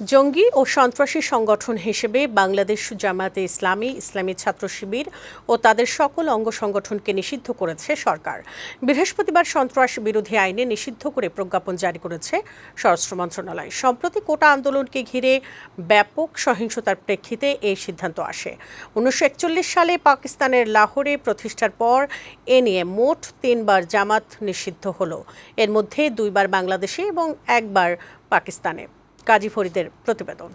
জঙ্গি ও সন্ত্রাসী সংগঠন হিসেবে বাংলাদেশ জামায়াতে ইসলামী ইসলামী ছাত্র শিবির ও তাদের সকল অঙ্গ সংগঠনকে নিষিদ্ধ করেছে সরকার। বৃহস্পতিবার সন্ত্রাস বিরোধী আইনে নিষিদ্ধ করে প্রজ্ঞাপন জারি করেছে স্বরাষ্ট্র মন্ত্রণালয়। সম্প্রতি কোটা আন্দোলনকে ঘিরে ব্যাপক সহিংসতার প্রেক্ষিতে এই সিদ্ধান্ত আসে। উনিশশো একচল্লিশ সালে পাকিস্তানের লাহোরে প্রতিষ্ঠার পর এ নিয়ে মোট তিনবার জামাত নিষিদ্ধ হলো। এর মধ্যে দুইবার বাংলাদেশে এবং একবার পাকিস্তানে কাজী ফরিদের প্রতিবেদন।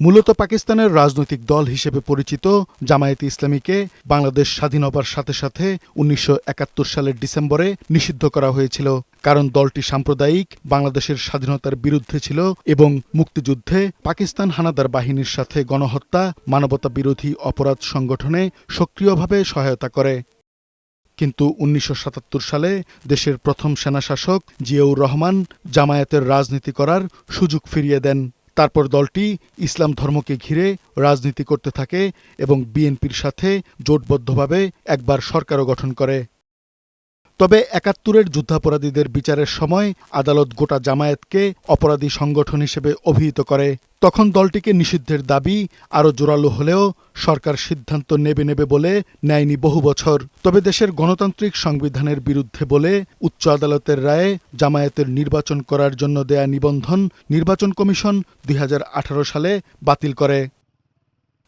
মূলত পাকিস্তানের রাজনৈতিক দল হিসেবে পরিচিত জামায়াতে ইসলামীকে বাংলাদেশ স্বাধীন হবার সাথে সাথে উনিশশো একাত্তর সালের ডিসেম্বরে নিষিদ্ধ করা হয়েছিল, কারণ দলটি সাম্প্রদায়িক, বাংলাদেশের স্বাধীনতার বিরুদ্ধে ছিল এবং মুক্তিযুদ্ধে পাকিস্তান হানাদার বাহিনীর সাথে গণহত্যা মানবতা বিরোধী অপরাধ সংগঠনে সক্রিয়ভাবে সহায়তা করে। কিন্তু উনিশশো সাতাত্তর সালে দেশের প্রথম সেনাশাসক জিয়াউর রহমান জামায়াতের রাজনীতি করার সুযোগ ফিরিয়ে দেন। তারপর দলটি ইসলাম ধর্মকে ঘিরে রাজনীতি করতে থাকে এবং বিএনপির সাথে জোটবদ্ধভাবে একবার সরকারও গঠন করে। তবে একাত্তরের যুদ্ধাপরাধীদের বিচারের সময় আদালত গোটা জামায়াতকে অপরাধী সংগঠন হিসেবে অভিহিত করে। তখন দলটিকে নিষিদ্ধের দাবি আরও জোরালো হলেও সরকার সিদ্ধান্ত নেবে নেবে বলে নেয়নি বহু বছর। তবে দেশের গণতান্ত্রিক সংবিধানের বিরুদ্ধে বলে উচ্চ আদালতের রায়ে জামায়াতের নির্বাচন করার জন্য দেয়া নিবন্ধন নির্বাচন কমিশন দুই হাজার আঠারো সালে বাতিল করে।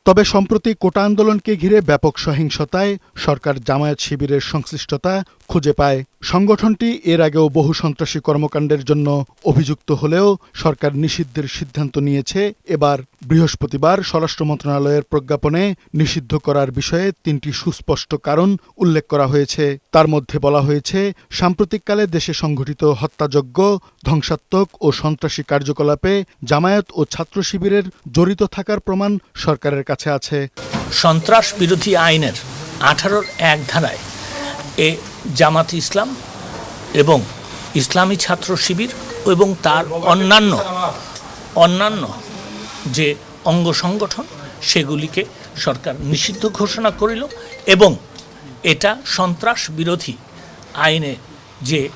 তবে সম্প্রতি কোটা আন্দোলনকে ঘিরে ব্যাপক সহিংসতায় সরকার জামায়াত শিবিরের সংশ্লিষ্টতা খুঁজে পায়। সংগঠনটি এর আগেও বহু সন্ত্রাসী কর্মকাণ্ডের জন্য অভিযুক্ত হলেও সরকার নিষিদ্ধের সিদ্ধান্ত নিয়েছে। এবার বৃহস্পতিবার স্বরাষ্ট্র মন্ত্রণালয়ের প্রজ্ঞাপনে নিষিদ্ধ করার বিষয়ে তিনটি সুস্পষ্ট কারণ উল্লেখ করা হয়েছে। তার মধ্যে বলা হয়েছে, সাম্প্রতিককালে দেশে সংঘটিত হত্যাযজ্ঞ, ধ্বংসাত্মক ও সন্ত্রাসী কার্যকলাপে জামায়াত ও ছাত্র শিবিরের জড়িত থাকার প্রমাণ সরকারের কাছে আছে। সন্ত্রাস বিরোধী আইনের আঠারোর এক ধারায় এ জামাত ইসলাম এবং ইসলামী ছাত্র শিবির এবং তার অন্যান্য অন্যান্য যে অঙ্গ সংগঠন, সেগুলিকে সরকার নিষিদ্ধ ঘোষণা করিল এবং এটা সন্ত্রাস বিরোধী আইনে যে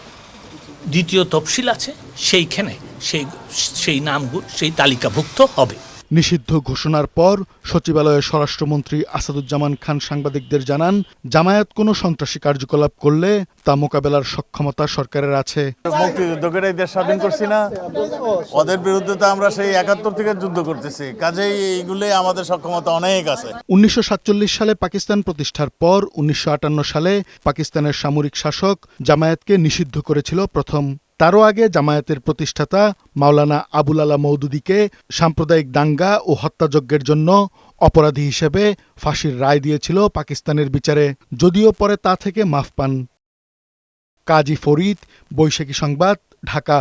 দ্বিতীয় তফসিল আছে, সেইখানে সেই সেই নামগুলো, সেই তালিকাভুক্ত হবে। নিষিদ্ধ ঘোষণার পর সচিবালয়ের স্বরাষ্ট্রমন্ত্রী আসাদুজ্জামান খান সাংবাদিকদের জানান জামায়াত কোনো সন্ত্রাসী কার্যকলাপ করলে তা মোকাবেলার সক্ষমতা সরকারের আছে। মুক্তিযুদ্ধকেরাই দেশ স্বাধীন করছি না। ওদের বিরুদ্ধে তো আমরা সেই একাত্তর থেকে যুদ্ধ করতেছি। কাজেই এইগুলোই আমাদের সক্ষমতা অনেক আছে। উনিশশো সাতচল্লিশ সালে পাকিস্তান প্রতিষ্ঠার পর উনিশশো আটান্ন সালে পাকিস্তানের সামরিক শাসক জামায়াতকে নিষিদ্ধ করেছিল প্রথম। তারও আগে জামায়াতের প্রতিষ্ঠাতা মাওলানা আবুল আলা মৌদুদিকে সাম্প্রদায়িক দাঙ্গা ও হত্যাযজ্ঞের জন্য অপরাধী হিসেবে ফাঁসির রায় দিয়েছিল পাকিস্তানের বিচারে, যদিও পরে তা থেকে মাফ পান। কাজী ফরিদ, বৈশাখী সংবাদ, ঢাকা।